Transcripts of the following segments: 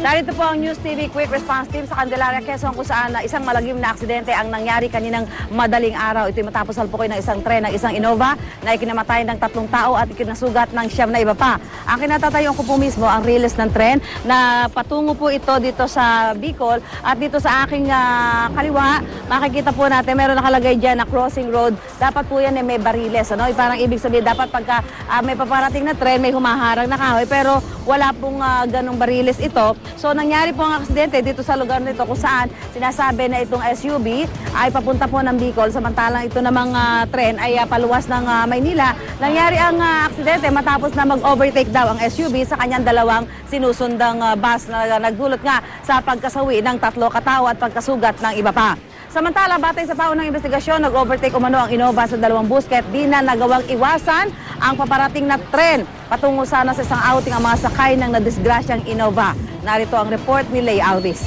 Narito po ang News TV Quick Response Team sa Candelaria, Quezon kung saan uh, isang malagim na aksidente ang nangyari kaninang madaling araw. Ito'y matapos salpukoy ng isang tren ng isang Innova na ikinamatay ng tatlong tao at ikinasugat ng siyam na iba pa. Ang kinatatayon ko po mismo ang release ng tren na patungo po ito dito sa Bicol at dito sa aking uh, kaliwa makikita po natin meron nakalagay dyan na crossing road. Dapat po yan eh, may bariles. Ano? Parang ibig sabihin dapat pagka uh, may paparating na tren may humaharang na kahoy pero wala pong uh, ganong bariles ito. So nangyari po ang aksidente dito sa lugar nito kung saan sinasabi na itong SUV ay papunta po ng Bicol samantalang ito namang uh, tren ay uh, paluwas ng uh, Maynila. Nangyari ang uh, aksidente matapos na mag-overtake daw ang SUV sa kanyang dalawang sinusundang uh, bus na uh, nagdulot nga sa pagkasawi ng tatlo katao at pagkasugat ng iba pa. Samantala, batay sa paunang investigasyon, nag-overtake umano ang Innova sa dalawang bus kahit di na nagawang iwasan ang paparating na tren. Patungo sana sa isang outing ang mga sakay ng nadisgrasyang Innova. Narito ang report ni Lay Alvis.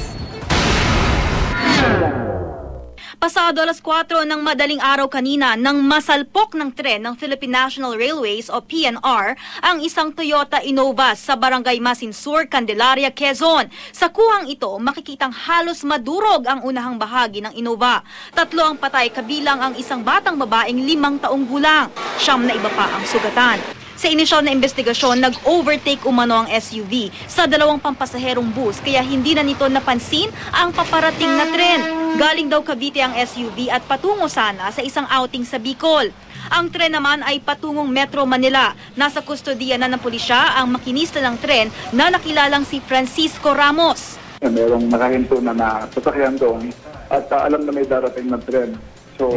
Pasado alas 4 ng madaling araw kanina nang masalpok ng tren ng Philippine National Railways o PNR ang isang Toyota Innova sa Barangay Masinsur, Candelaria, Quezon. Sa kuhang ito, makikitang halos madurog ang unahang bahagi ng Innova. Tatlo ang patay kabilang ang isang batang babaeng limang taong gulang. Siyam na iba pa ang sugatan. Sa inisyal na investigasyon, nag-overtake umano ang SUV sa dalawang pampasaherong bus kaya hindi na nito napansin ang paparating na tren. Galing daw Cavite ang SUV at patungo sana sa isang outing sa Bicol. Ang tren naman ay patungong Metro Manila. Nasa kustodiya na ng pulisya ang makinista ng tren na nakilalang si Francisco Ramos. merong nakahinto na na sasakyan doon at uh, alam na may darating na tren. So,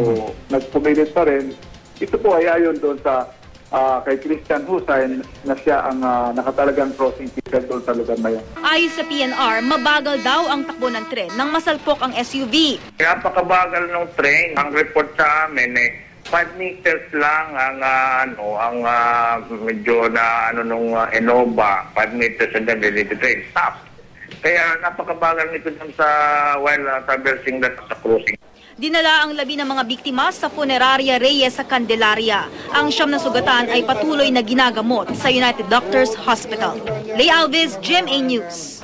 nagpumilit pa rin. Ito po ay ayon doon sa uh, kay Christian Hussein na siya ang uh, nakatalagang crossing ticket doon sa lugar na yun. Ayon sa PNR, mabagal daw ang takbo ng tren nang masalpok ang SUV. Napakabagal ng train. Ang report sa amin eh, 5 meters lang ang ah, ano ang ah, medyo na ano nung uh, Innova 5 meters and then the train stop kaya napakabagal nito dun sa while uh, traversing that sa cruising Dinala ang labi ng mga biktima sa Funeraria Reyes sa Candelaria. Ang siyam na sugatan ay patuloy na ginagamot sa United Doctors Hospital. Lay Alves, GMA News.